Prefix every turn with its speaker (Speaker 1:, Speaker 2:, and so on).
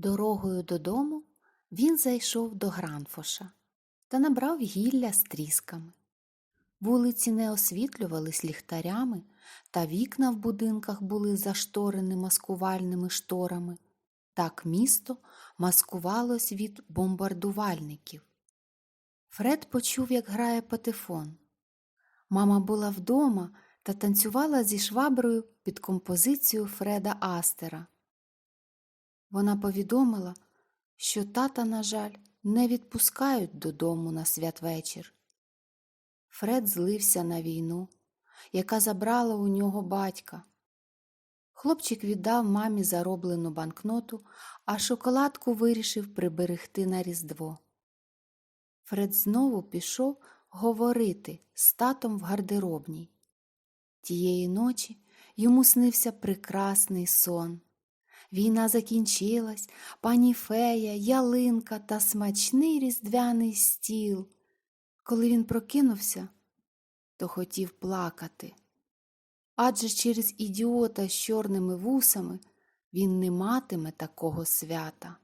Speaker 1: Дорогою додому він зайшов до Гранфоша та набрав гілля з трісками. Вулиці не освітлювались ліхтарями, та вікна в будинках були зашторені маскувальними шторами. Так місто маскувалось від бомбардувальників. Фред почув, як грає патефон. Мама була вдома та танцювала зі шваброю під композицію Фреда Астера. Вона повідомила, що тата, на жаль, не відпускають додому на святвечір. Фред злився на війну, яка забрала у нього батька. Хлопчик віддав мамі зароблену банкноту, а шоколадку вирішив приберегти на Різдво. Фред знову пішов говорити з татом в гардеробній. Тієї ночі йому снився прекрасний сон. Війна закінчилась, пані фея, ялинка та смачний різдвяний стіл. Коли він прокинувся, то хотів плакати. Адже через ідіота з чорними вусами він не матиме такого свята.